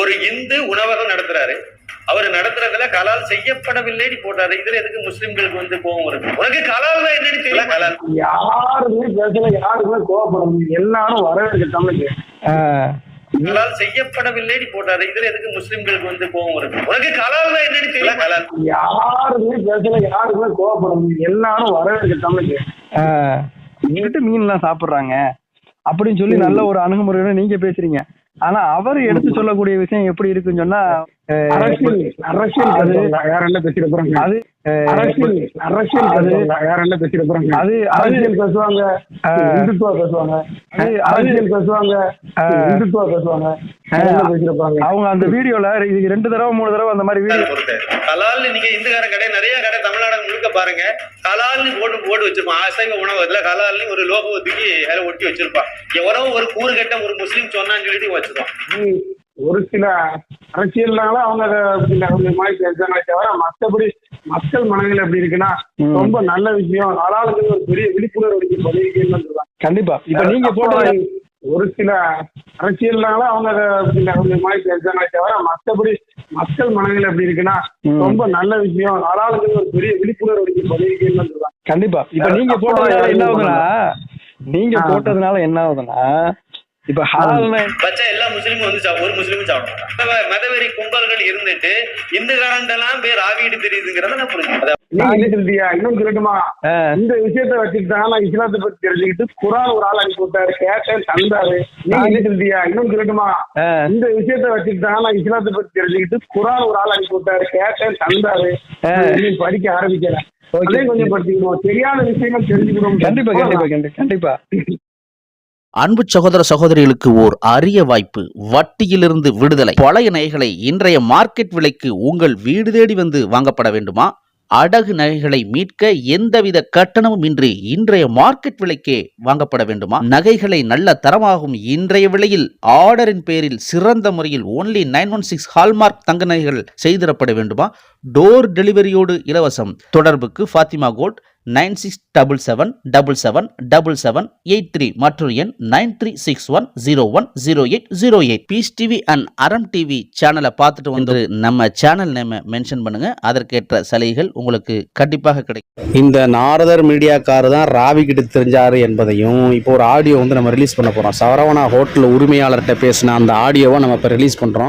ஒரு இந்து உணவகம் நடத்துறாரு. அவர் நடத்துறதுல கலால் செய்யப்படவில்லைன்னு போட்டாரு. இதுல எதுக்கு முஸ்லிம்களுக்கு வந்து கோவம் வருது? உனக்கு கலால் என்னன்னு தெரியல கலால். யாருமே பேசல யாருக்குமே கோவப்படணும் எல்லாரும் வரவேற்க தமிழுக்கு கலால் செய்யப்படவில்லைன்னு போட்டாரு. இதுல எதுக்கு முஸ்லிம்களுக்கு வந்து கோவம் வருது? உனக்கு கலால் என்னன்னு தெரியல கலால். யாருமே பேசல யாருக்குமே கோவப்படணும் எல்லாரும் வரவேற்க தமிழுக்கு மீன் எல்லாம் சாப்பிடுறாங்க. அப்படின்னு சொல்லி நல்ல ஒரு அணுகுமுறையோட நீங்க பேசுறீங்க. ஆனா அவர் எடுத்து சொல்லக்கூடிய விஷயம் எப்படி இருக்குன்னு சொன்னா அரசியல் அரசியல் வேற என்ன பேசிட போறாங்க அது அரசியல் அரசியல் அது- வேற என்ன பேசிட போறாங்க அது அரசியல் பேசுவாங்க. இந்துத்துவா பேசுவாங்க அரசியல் பேசுவாங்க. இந்துத்துவா பேசுவாங்க அவங்க அந்த வீடியோல இது ரெண்டு தடவை மூணு தடவை அந்த மாதிரி வீடியோ. கலால்னு நீங்க இந்துக்கார கடை நிறைய கடை தமிழ்நாடு முழுக்க பாருங்க கலால்னு போட்டு போட்டு வச்சிருப்பான் அசைவ உணவகத்துல கலால்னு ஒரு லோகோ தூக்கி அதில் ஒட்டி வச்சிருப்பான் எவரோ ஒரு கூறு கட்ட ஒரு முஸ்லீம் சொன்னான்னு சொல்லிட்டு வச்சிருப்பான் ஒரு சில அரசியல்னால அவங்க மாதிரி தவிர மத்தபடி மக்கள் மனதில் எப்படி இருக்குன்னா. ரொம்ப நல்ல விஷயம். ஆளாளுக்கு ஒரு பெரிய விழிப்புணர்வு சொல்றாங்க. கண்டிப்பா. இப்ப நீங்க போட்டது ஒரு சில அரசியல்னால அவங்க மாதிரி தவிர மத்தபடி மக்கள் மனதில் எப்படி இருக்குன்னா. ரொம்ப நல்ல விஷயம். ஆளாளுக்கு ஒரு பெரிய விழிப்புணர்வு சொல்றாங்க. கண்டிப்பா. இப்ப நீங்க போட்டதுனால என்ன ஆகுதுன்னா நீங்க. போட்டதுனால என்ன ஆகுதுன்னா இப்ப வச்சா எல்லா முஸ்லீமும் வந்து ஒரு முஸ்லீமும் சாப்பிட மாட்டான் மத- மதவெறி கும்பல்கள் இருந்துட்டு இந்துக்காரண்டெல்லாம் பேர் ஆவிட்டு தெரியுதுங்கிறத நான் புரிஞ்சுக்கிறேன் இன்னும் சொல்லட்டுமா? இந்த விஷயத்த வச்சுக்கிட்டு நான் இஸ்லாத்தை பத்தி தெரிஞ்சுக்கிட்டு குரான் ஒரு ஆள் அனுப்பி விட்டாரு கேட்டேன் தந்தாரு. நீங்க என்ன இன்னும் சொல்லட்டுமா. இந்த விஷயத்த வச்சுக்கிட்டு நான் இஸ்லாத்தை பத்தி தெரிஞ்சுக்கிட்டு குரான் ஒரு ஆள் அனுப்பி விட்டாரு கேட்டேன் தந்தாரு. இனி படிக்க ஆரம்பிக்கிறேன் கொஞ்சம் படிச்சுக்கணும் தெரியாத விஷயங்கள் தெரிஞ்சுக்கணும். கண்டிப்பா கண்டிப்பா கண்டிப்பா கண்டிப்பா. அன்பு சகோதர சகோதரிகளுக்கு ஓர் அரிய வாய்ப்பு வட்டியிலிருந்து விடுதலை. பழைய நகைகளை இன்றைய மார்க்கெட் விலைக்கு உங்கள் வீடு தேடி வந்து வாங்கப்பட வேண்டுமா? அடகு நகைகளை மீட்க எந்தவித கட்டணமும் இன்றி இன்றைய மார்க்கெட் விலைக்கே வாங்கப்பட வேண்டுமா? நகைகளை நல்ல தரமாகும் இன்றைய விலையில் ஆர்டரின் பேரில் சிறந்த முறையில் only nine one six hallmark தங்க நகைகள் செய்திடப்பட வேண்டுமா? டோர் டெலிவரியோடு இலவசம். தொடர்புக்கு Fathima gold nine six double seven double seven double seven eight three மற்றும் எண் nine three six one zero one zero eight zero eight. Peace TV and Aram TV சேனலை பார்த்துட்டு வந்து நம்ம சேனல் நேமை மென்ஷன் பண்ணுங்க. அதற்கேற்ற சலுகைகள் உங்களுக்கு கண்டிப்பாக கிடைக்கும். இந்த நாரதர் மீடியாக்காரர் தான் ராவி கிட்ட தெரிஞ்சாரு என்பதையும் இப்போ ஒரு ஆடியோ வந்து நம்ம ரிலீஸ் பண்ண போறோம். சரவணா ஹோட்டல் உரிமையாளர்கிட்ட பேசின அந்த ஆடியோவை நம்ம இப்போ ரிலீஸ் பண்றோம்.